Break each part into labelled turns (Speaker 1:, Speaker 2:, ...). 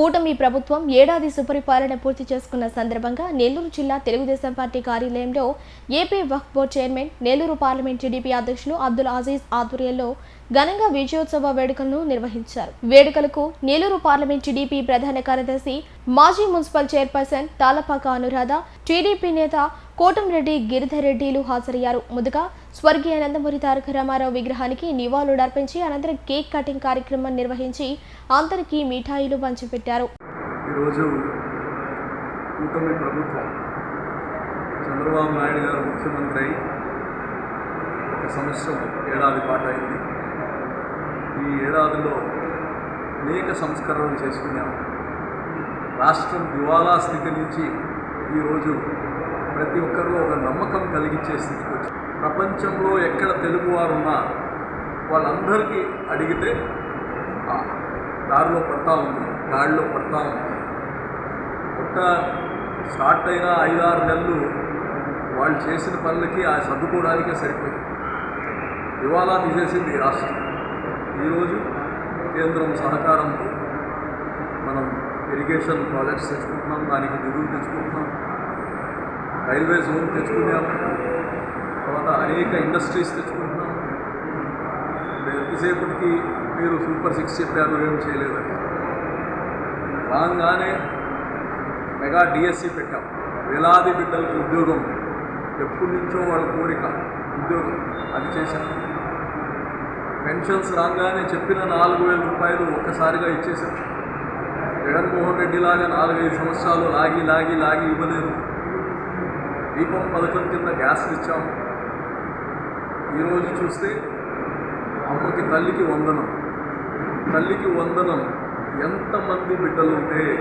Speaker 1: కూటమి ప్రభుత్వం ఏడాది సుపరిపాలన పూర్తి చేసుకున్న సందర్భంగా నెల్లూరు జిల్లా తెలుగుదేశం పార్టీ కార్యాలయంలో AP Waqf board chairman Nellore parliament TDP అధ్యక్షులు అబ్దుల్ అజీజ్ ఆధ్వర్యంలో ఘనంగా విజయోత్సవ వేడుకలను నిర్వహించారు. వేడుకలకు నెల్లూరు పార్లమెంట్ టీడీపీ ప్రధాన కార్యదర్శి మాజీ municipal chairperson Talapaka Anuradha TDP నేత కోటంరెడ్డి గిరిధర్ రెడ్డిలు హాజరయ్యారు. ముందుగా స్వర్గీయ నందమూరి తారక రామారావు విగ్రహానికి నివాళులర్పించి అనంతరం కేక్ కటింగ్ కార్యక్రమం నిర్వహించి అందరికీ మిఠాయిలు పంచిపెట్టారు.
Speaker 2: ఈరోజు కూటమి ప్రభుత్వం చంద్రబాబు నాయుడు గారు ముఖ్యమంత్రి అయి ఒక సంవత్సరం ఏడాది పాటు అయింది ఈ ఏడాదిలో అనేక సంస్కరణలు చేసుకున్నాం. రాష్ట్రం దివాలా స్థితి నుంచి ఈరోజు ప్రతి ఒక్కరిలో ఒక నమ్మకం కలిగించే స్థితికి వచ్చి ప్రపంచంలో ఎక్కడ తెలుగువారు ఉన్నా వాళ్ళందరికీ అడిగితే దారిలో పడతా ఉంది గాడిలో పడతా ఉంది. పుట్ట స్టార్ట్ అయిన ఐదారు నెలలు వాళ్ళు చేసిన పనులకి ఆ సర్దుకోవడానికే సరిపోయింది. దివాలా తీసేసింది రాష్ట్రం. ఈరోజు కేంద్రం సహకారంతో మనం ఇరిగేషన్ ప్రాజెక్ట్స్ తెచ్చుకుంటున్నాం దానికి నిధులు తెచ్చుకుంటున్నాం. రైల్వే జోన్ తెచ్చుకున్నాం. తర్వాత అనేక ఇండస్ట్రీస్ తెచ్చుకుంటున్నాం. ఎంతసేపటికి మీరు సూపర్ సిక్స్ చెప్పారు ఏం చేయలేదని. రాగానే మెగా డిఎస్సి పెట్టాం. వేలాది బిడ్డలకు ఉద్యోగం. ఎప్పటి నుంచో వాళ్ళ కోరిక ఉద్యోగం. అది చేశాం. పెన్షన్స్ రాగానే చెప్పిన నాలుగు వేల రూపాయలు ఒక్కసారిగా ఇచ్చేశాం. జగన్మోహన్ రెడ్డి లాగా నాలుగైదు సంవత్సరాలు లాగి లాగి లాగి ఇవ్వలేదు. దీపం పథకం కింద గ్యాస్ ఇచ్చాం. ఈరోజు చూస్తే అమ్మకి తల్లికి వందనం. తల్లికి వందనం. ఎంతమంది బిడ్డలు ఉంటే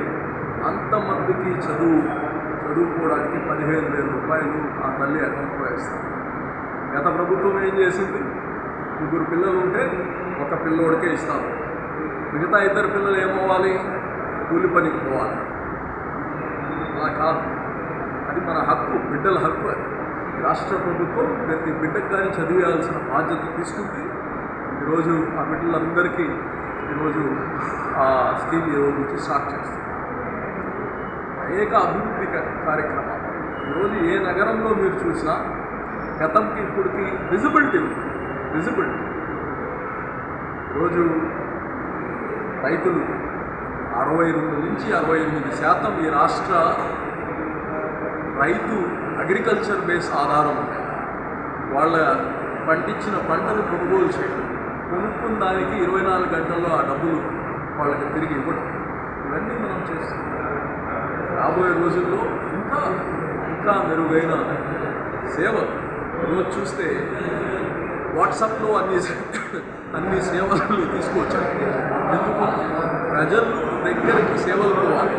Speaker 2: అంతమందికి చదువు చదువుకోవడానికి పదిహేను వేల రూపాయలు ఆ తల్లి అకౌంట్లో వేస్తాం. గత ప్రభుత్వం ఏం చేసింది? ముగ్గురు పిల్లలు ఉంటే ఒక పిల్లోడికే ఇస్తాం మిగతా ఇద్దరు పిల్లలు ఏమవ్వాలి? కూలి పనికి పోవాలి. అలా కాదు. మన హక్కు బిడ్డల హక్కు అది. రాష్ట్ర ప్రభుత్వం ప్రతి బిడ్డకు కానీ చదివేయాల్సిన బాధ్యత తీసుకుంది. ఈరోజు ఆ బిడ్డలందరికీ ఈరోజు ఆ స్కీమ్ ఈరోజు నుంచి స్టార్ట్ చేస్తుంది. అనేక అభివృద్ధి కార్యక్రమాలు. ఈరోజు ఏ నగరంలో మీరు చూసినా గతంకి ఇప్పటికి విజిబిలిటీ ఉంది. విజిబిలిటీ ఈరోజు రైతులు అరవై రెండు నుంచి అరవై ఎనిమిది శాతం ఈ రాష్ట్ర రైతు అగ్రికల్చర్ బేస్ ఆధారం ఉంది వాళ్ళ పండించిన పంటను కొనుగోలు చేయడం. కొనుక్కున్న దానికి ఇరవై నాలుగు గంటల్లో ఆ డబ్బులు వాళ్ళకి తిరిగి ఇవ్వడం. ఇవన్నీ మనం చేస్తాం. రాబోయే రోజుల్లో ఇంకా ఇంకా మెరుగైన సేవలు. ఈరోజు చూస్తే వాట్సాప్లో అన్ని అన్ని సేవలు తీసుకొచ్చారు. ఎందుకు? ప్రజలు దగ్గరికి సేవలు పోవాలి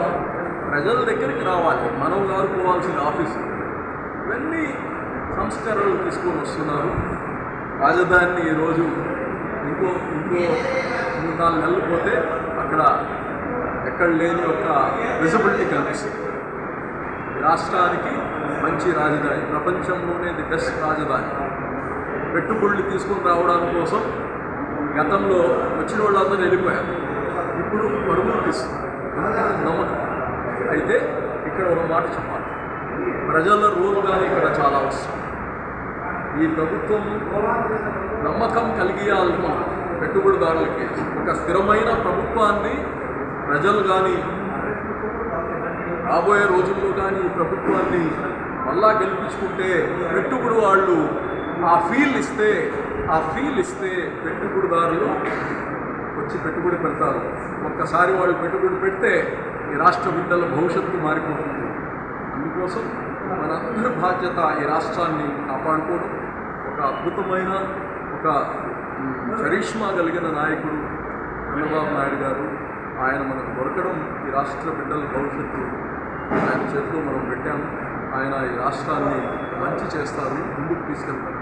Speaker 2: ప్రజల దగ్గరికి రావాలి మనం కోరుకోవాల్సిన ఆఫీసు ఇవన్నీ సంస్కరణలు తీసుకొని వస్తున్నారు. రాజధానిని ఈరోజు ఇంకో ఇంకో మూడు నాలుగు నెలలు పోతే అక్కడ ఎక్కడ లేని ఒక విజిబిలిటీ కనిపిస్తుంది. రాష్ట్రానికి మంచి రాజధాని ప్రపంచంలోనే ది బెస్ట్ రాజధాని. పెట్టుబడులు తీసుకొని రావడం కోసం గతంలో వచ్చిన వాళ్ళందరూ వెళ్ళిపోయారు. ఇప్పుడు పరుగులు తీస్తున్నారు. నమ్మకం అయితే ఇక్కడ ఒక మాట చెప్పాలి. ప్రజల రోల్ కానీ ఇక్కడ చాలా అవసరం. ఈ ప్రభుత్వం నమ్మకం కలిగియాలి మనం పెట్టుబడిదారులకి ఒక స్థిరమైన ప్రభుత్వాన్ని ప్రజలు కానీ రాబోయే రోజుల్లో కానీ ఈ ప్రభుత్వాన్ని మళ్ళా గెలిపించుకుంటే పెట్టుబడి వాళ్ళు ఆ ఫీల్ ఇస్తే ఆ ఫీల్ ఇస్తే పెట్టుబడిదారులు వచ్చి పెట్టుబడి పెడతారు. ఒక్కసారి వాళ్ళు పెట్టుబడి పెడితే ఈ రాష్ట్ర బిడ్డల భవిష్యత్తు మారిపోతుంది. అందుకోసం మనందరి బాధ్యత ఈ రాష్ట్రాన్ని కాపాడుకోవడం. ఒక అద్భుతమైన ఒక కరిష్మా చరిష్మా కలిగిన నాయకుడు చంద్రబాబు నాయుడు గారు ఆయన మనకు దొరకడం ఈ రాష్ట్ర బిడ్డల భవిష్యత్తు. ఆయన చేతిలో మనం పెట్టాము. ఆయన ఈ రాష్ట్రాన్ని మంచి చేస్తారు ముందుకు తీసుకెళ్తారు.